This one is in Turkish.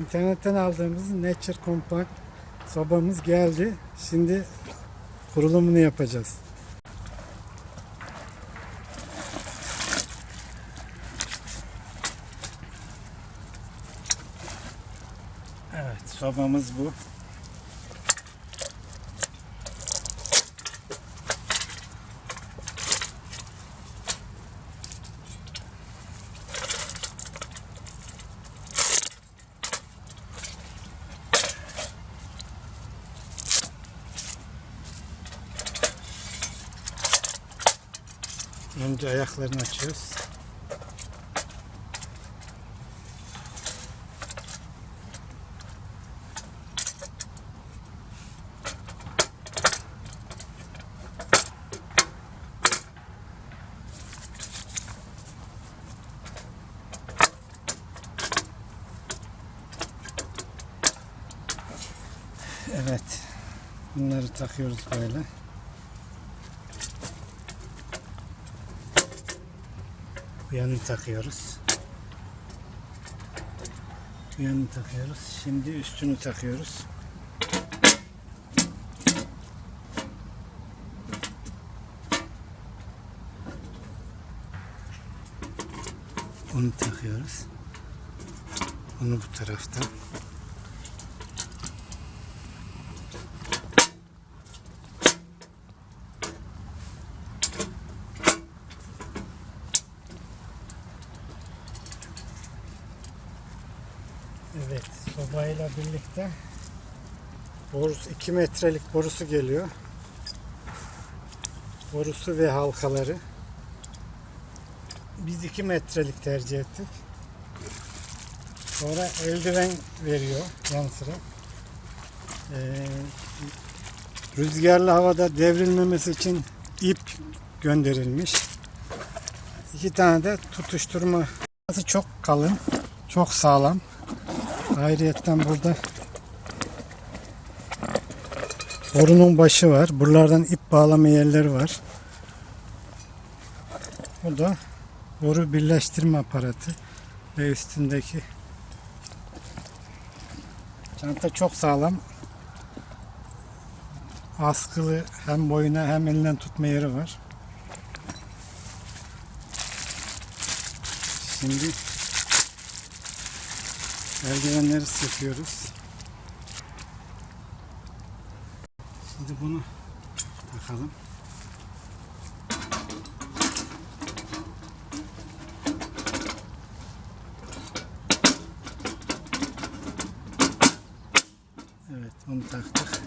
İnternetten aldığımız Nature Compact sobamız geldi. Şimdi kurulumunu yapacağız. Evet, sobamız bu. Önce ayaklarını açıyoruz. Evet. Bunları takıyoruz böyle. Bu yanını takıyoruz. Bu yanını takıyoruz. Şimdi üstünü takıyoruz. Onu takıyoruz. Onu bu tarafta. Evet, sobayla birlikte borusu 2 metrelik borusu geliyor. Borusu ve halkaları. Biz 2 metrelik tercih ettik. Sonra eldiven veriyor yan sıra. Ee, rüzgarlı havada devrilmemesi için ip gönderilmiş. İki tane de tutuşturma. Çok kalın, çok sağlam. Ayrıyetten burada borunun başı var. Buralardan ip bağlama yerleri var. Bu da boru birleştirme aparatı ve üstündeki çanta çok sağlam. Askılı hem boyuna hem elinden tutma yeri var. Şimdi Eldivenleri sıkıyoruz. Şimdi bunu takalım. Evet onu taktık.